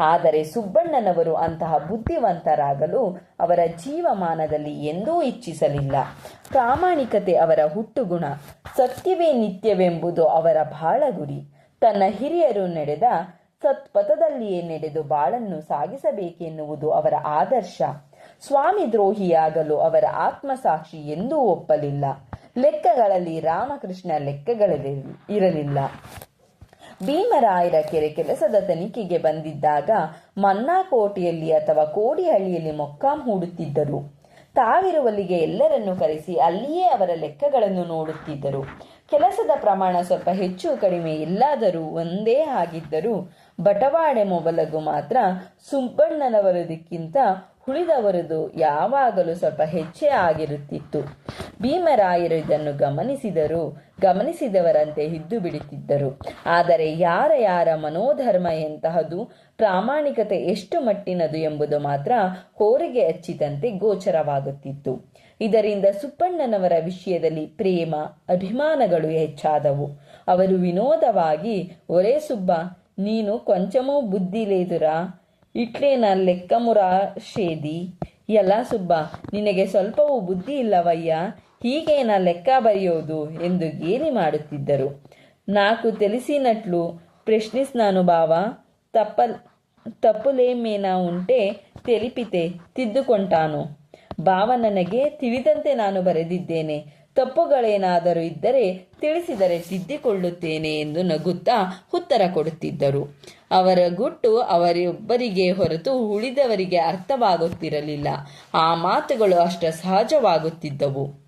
ಆದರೆ ಸುಬ್ಬಣ್ಣನವರು ಅಂತಹ ಬುದ್ಧಿವಂತರಾಗಲು ಅವರ ಜೀವಮಾನದಲ್ಲಿ ಎಂದೂ ಇಚ್ಛಿಸಲಿಲ್ಲ. ಪ್ರಾಮಾಣಿಕತೆ ಅವರ ಹುಟ್ಟುಗುಣ, ಸತ್ಯವೇ ನಿತ್ಯವೆಂಬುದು ಅವರ ಬಾಳ ಗುರಿ. ತನ್ನ ಹಿರಿಯರು ನಡೆದ ಸತ್ಪಥದಲ್ಲಿಯೇ ನಡೆದು ಬಾಳನ್ನು ಸಾಗಿಸಬೇಕೆನ್ನುವುದು ಅವರ ಆದರ್ಶ. ಸ್ವಾಮಿ ದ್ರೋಹಿಯಾಗಲು ಅವರ ಆತ್ಮಸಾಕ್ಷಿ ಎಂದೂ ಒಪ್ಪಲಿಲ್ಲ. ಲೆಕ್ಕಗಳಲ್ಲಿ ರಾಮಕೃಷ್ಣ ಲೆಕ್ಕಗಳಲ್ಲಿ ಇರಲಿಲ್ಲ ಭೀಮರಾಯರ ಕೆರೆ ಕೆಲಸದ ತನಿಖೆಗೆ ಬಂದಿದ್ದಾಗ ಮನ್ನಾಕೋಟೆಯಲ್ಲಿ ಅಥವಾ ಕೋಡಿಹಳ್ಳಿಯಲ್ಲಿ ಮೊಕ್ಕಾಂ ಹೂಡುತ್ತಿದ್ದರು. ತಾವಿರುವಲ್ಲಿಗೆ ಎಲ್ಲರನ್ನು ಕರೆಸಿ ಅಲ್ಲಿಯೇ ಅವರ ಲೆಕ್ಕಗಳನ್ನು ನೋಡುತ್ತಿದ್ದರು. ಕೆಲಸದ ಪ್ರಮಾಣ ಸ್ವಲ್ಪ ಹೆಚ್ಚು ಕಡಿಮೆ ಎಲ್ಲಾದರೂ ಒಂದೇ ಆಗಿದ್ದರೂ ಬಟವಾಡೆ ಮೊಬಲಗು ಮಾತ್ರ ಸುಬ್ಬಣ್ಣನವರದಕ್ಕಿಂತ ಉಳಿದವರದು ಯಾವಾಗಲೂ ಸ್ವಲ್ಪ ಹೆಚ್ಚೆ ಆಗಿರುತ್ತಿತ್ತು. ಭೀಮರಾಯರು ಇದನ್ನು ಗಮನಿಸಿದರು. ಗಮನಿಸಿದವರಂತೆ ಹಿದ್ದು ಬಿಡುತ್ತಿದ್ದರು. ಆದರೆ ಯಾರ ಯಾರ ಮನೋಧರ್ಮ ಎಂತಹದು, ಪ್ರಾಮಾಣಿಕತೆ ಎಷ್ಟು ಮಟ್ಟಿನದು ಎಂಬುದು ಮಾತ್ರ ಹೋರಿಗೆ ಹಚ್ಚಿದಂತೆ ಗೋಚರವಾಗುತ್ತಿತ್ತು. ಇದರಿಂದ ಸುಪ್ಪಣ್ಣನವರ ವಿಷಯದಲ್ಲಿ ಪ್ರೇಮ, ಅಭಿಮಾನಗಳು ಹೆಚ್ಚಾದವು. ಅವರು ವಿನೋದವಾಗಿ, ಒರೇ ಸುಬ್ಬ, ನೀನು ಕೊಂಚಮೂ ಬುದ್ಧಿಲೇದುರಾ ಇಟ್ಲೇನ ಲೆಕ್ಕಮುರಾ ಶೇದಿ ಎಲ್ಲ ಸುಬ್ಬ ನಿನಗೆ ಸ್ವಲ್ಪವೂ ಬುದ್ಧಿ ಇಲ್ಲವಯ್ಯ ಹೀಗೇನ ಲೆಕ್ಕ ಬರೆಯೋದು ಎಂದು ಗೇಲಿ ಮಾಡುತ್ತಿದ್ದರು ನಾಕು తెలిసినట్లు ప్రశ్నిస్తున్నాను బావా తప్ప ತಪ್ಪುಲೇಮೇನ ಉಂಟೆ ತೆಲಿಪಿತೆ ತಿದ್ದುಕೊಂಟಾನು ಭಾವ ನನಗೆ ತಿಳಿದಂತೆ ನಾನು ಬರೆದಿದ್ದೇನೆ ತಪ್ಪುಗಳೇನಾದರೂ ಇದ್ದರೆ ತಿಳಿಸಿದರೆ ತಿದ್ದಿಕೊಳ್ಳುತ್ತೇನೆ ಎಂದು ನಗುತ್ತಾ ಉತ್ತರ ಕೊಡುತ್ತಿದ್ದರು. ಅವರ ಗುಟ್ಟು ಅವರಿಬ್ಬರಿಗೆ ಹೊರತು ಉಳಿದವರಿಗೆ ಅರ್ಥವಾಗುತ್ತಿರಲಿಲ್ಲ. ಆ ಮಾತುಗಳು ಅಷ್ಟ ಸಹಜವಾಗುತ್ತಿದ್ದವು.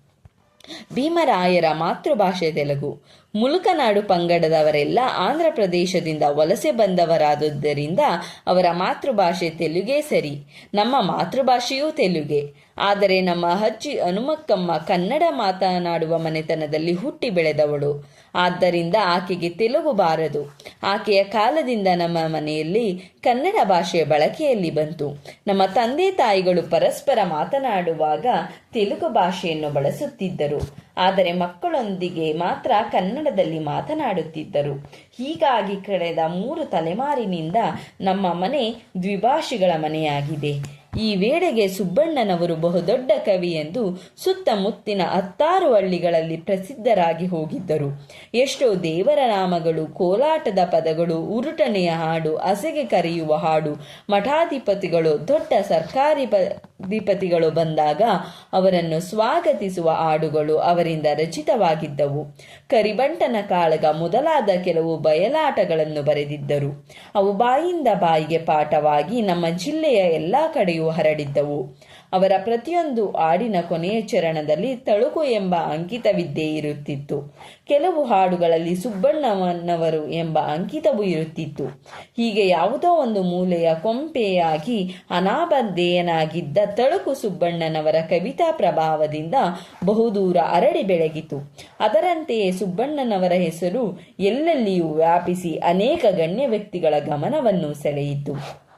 ಭೀಮರಾಯರ ಮಾತೃಭಾಷೆ ತೆಲುಗು. ಮುಲುಕನಾಡು ಪಂಗಡದವರೆಲ್ಲ ಆಂಧ್ರ ಪ್ರದೇಶದಿಂದ ವಲಸೆ ಬಂದವರಾದದ್ದರಿಂದ ಅವರ ಮಾತೃಭಾಷೆ ತೆಲುಗೇ ಸರಿ. ನಮ್ಮ ಮಾತೃಭಾಷೆಯೂ ತೆಲುಗೆ. ಆದರೆ ನಮ್ಮ ಅಜ್ಜಿ ಹನುಮಕ್ಕಮ್ಮ ಕನ್ನಡ ಮಾತನಾಡುವ ಮನೆತನದಲ್ಲಿ ಹುಟ್ಟಿ ಬೆಳೆದವಳು. ಆದ್ದರಿಂದ ಆಕೆಗೆ ತೆಲುಗು ಬಾರದು ಆಕೆಯ ಕಾಲದಿಂದ ನಮ್ಮ ಮನೆಯಲ್ಲಿ ಕನ್ನಡ ಭಾಷೆಯ ಬಳಕೆಯಲ್ಲಿ ಬಂತು. ನಮ್ಮ ತಂದೆ ತಾಯಿಗಳು ಪರಸ್ಪರ ಮಾತನಾಡುವಾಗ ತೆಲುಗು ಭಾಷೆಯನ್ನು ಬಳಸುತ್ತಿದ್ದರು. ಆದರೆ ಮಕ್ಕಳೊಂದಿಗೆ ಮಾತ್ರ ಕನ್ನಡದಲ್ಲಿ ಮಾತನಾಡುತ್ತಿದ್ದರು. ಹೀಗಾಗಿ ಕಳೆದ ಮೂರು ತಲೆಮಾರಿನಿಂದ ನಮ್ಮ ಮನೆ ದ್ವಿಭಾಷಿಗಳ ಮನೆಯಾಗಿದೆ. ಈ ವೇಳೆಗೆ ಸುಬ್ಬಣ್ಣನವರು ಬಹುದೊಡ್ಡ ಕವಿ ಎಂದು ಸುತ್ತಮುತ್ತಿನ ಹತ್ತಾರು ಹಳ್ಳಿಗಳಲ್ಲಿ ಪ್ರಸಿದ್ಧರಾಗಿ ಹೋಗಿದ್ದರು. ಎಷ್ಟೋ ದೇವರ ನಾಮಗಳು, ಕೋಲಾಟದ ಪದಗಳು, ಉರುಟನೆಯ ಹಾಡು ಹಸೆಗೆ ಕರೆಯುವ ಹಾಡು, ಮಠಾಧಿಪತಿಗಳು, ದೊಡ್ಡ ಸರ್ಕಾರಿ ಅಧಿಪತಿಗಳು ಬಂದಾಗ ಅವರನ್ನು ಸ್ವಾಗತಿಸುವ ಹಾಡುಗಳು ಅವರಿಂದ ರಚಿತವಾಗಿದ್ದವು. ಕರಿಬಂಟನ ಕಾಳಗ ಮೊದಲಾದ ಕೆಲವು ಬಯಲಾಟಗಳನ್ನು ಬರೆದಿದ್ದರು. ಅವು ಬಾಯಿಂದ ಬಾಯಿಗೆ ಪಾಠವಾಗಿ ನಮ್ಮ ಜಿಲ್ಲೆಯ ಎಲ್ಲ ಕಡೆಯೂ ಹರಡಿದ್ದವು. ಅವರ ಪ್ರತಿಯೊಂದು ಹಾಡಿನ ಕೊನೆಯ ಚರಣದಲ್ಲಿ ತಳುಕು ಎಂಬ ಅಂಕಿತವಿದ್ದೇ ಇರುತ್ತಿತ್ತು. ಕೆಲವು ಹಾಡುಗಳಲ್ಲಿ ಸುಬ್ಬಣ್ಣವನ್ನವರು ಎಂಬ ಅಂಕಿತವೂ ಇರುತ್ತಿತ್ತು. ಹೀಗೆ ಯಾವುದೋ ಒಂದು ಮೂಲೆಯ ಕೊಂಪೆಯಾಗಿ ಅನಾಬಧೇಯನಾಗಿದ್ದ ತಳುಕು ಸುಬ್ಬಣ್ಣನವರ ಕವಿತಾ ಪ್ರಭಾವದಿಂದ ಬಹುದೂರ ಅರಳಿ ಬೆಳಗಿತು. ಅದರಂತೆಯೇ ಸುಬ್ಬಣ್ಣನವರ ಹೆಸರು ಎಲ್ಲೆಲ್ಲಿಯೂ ವ್ಯಾಪಿಸಿ ಅನೇಕ ಗಣ್ಯ ವ್ಯಕ್ತಿಗಳ ಗಮನವನ್ನು ಸೆಳೆಯಿತು.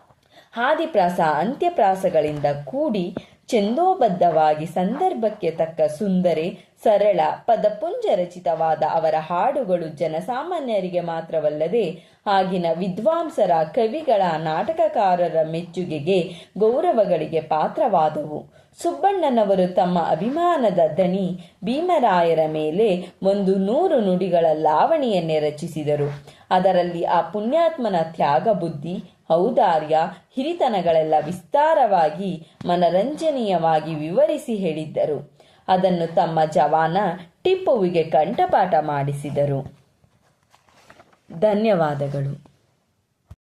ಹಾದಿಪ್ರಾಸ ಅಂತ್ಯಪ್ರಾಸಗಳಿಂದ ಕೂಡಿ ಛಂದೋಬದ್ಧವಾಗಿ ಸಂದರ್ಭಕ್ಕೆ ತಕ್ಕ ಸುಂದರೆ, ಸರಳ, ಪದಪುಂಜ ರಚಿತವಾದ ಅವರ ಹಾಡುಗಳು ಜನಸಾಮಾನ್ಯರಿಗೆ ಮಾತ್ರವಲ್ಲದೆ ಆಗಿನ ವಿದ್ವಾಂಸರ ಕವಿಗಳ ನಾಟಕಕಾರರ ಮೆಚ್ಚುಗೆಗೆ ಗೌರವಗಳಿಗೆ ಪಾತ್ರವಾದವು. ಸುಬ್ಬಣ್ಣನವರು ತಮ್ಮ ಅಭಿಮಾನದ ದನಿ ಭೀಮರಾಯರ ಮೇಲೆ ಒಂದು ನೂರು ನುಡಿಗಳ ಲಾವಣಿಯನ್ನೇ ರಚಿಸಿದರು. ಅದರಲ್ಲಿ ಆ ಪುಣ್ಯಾತ್ಮನ ತ್ಯಾಗ ಬುದ್ಧಿ ಔದಾರ್ಯ ಹಿರಿತನಗಳೆಲ್ಲ ವಿಸ್ತಾರವಾಗಿ ಮನರಂಜನೀಯವಾಗಿ ವಿವರಿಸಿ ಹೇಳಿದ್ದರು. ಅದನ್ನು ತಮ್ಮ ಜವಾನ ಟಿಪ್ಪುವಿಗೆ ಕಂಠಪಾಠ ಮಾಡಿಸಿದರು. ಧನ್ಯವಾದಗಳು.